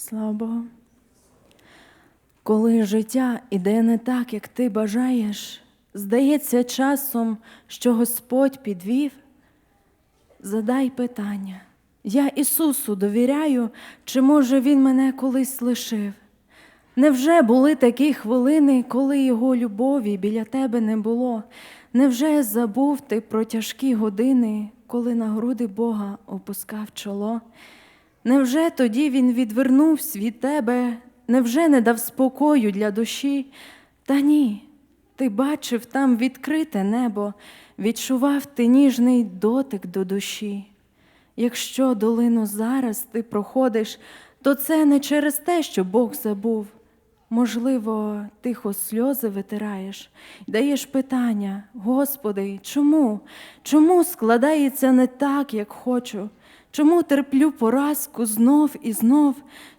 Слава Богу. Коли життя іде не так, як ти бажаєш, здається часом, що Господь підвів, задай питання. Я Ісусу довіряю, чи може Він мене колись лишив? Невже були такі хвилини, коли Його любові біля тебе не було? Невже забув ти про тяжкі години, коли на груди Бога опускав чоло? Невже тоді він відвернувся від тебе, невже не дав спокою для душі? Та ні, ти бачив там відкрите небо, відчував ти ніжний дотик до душі. Якщо долину зараз ти проходиш, то це не через те, що Бог забув. Можливо, тихо сльози витираєш, даєш питання, Господи, чому? Чому складається не так, як хочу? Чому терплю поразку знов і знов?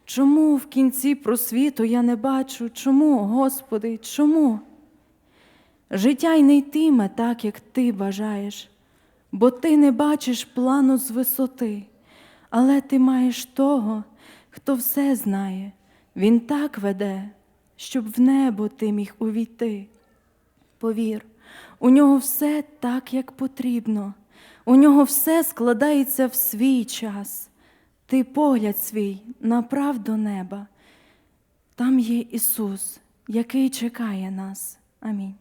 Чому в кінці просвіту я не бачу? Чому, Господи, чому? Життя й не йтиме так, як ти бажаєш, бо ти не бачиш плану з висоти, але ти маєш того, хто все знає. Він так веде, щоб в небо ти міг увійти. Повір, у нього все так, як потрібно, у нього все складається в свій час. Ти погляд свій направ до неба. Там є Ісус, який чекає нас. Амінь.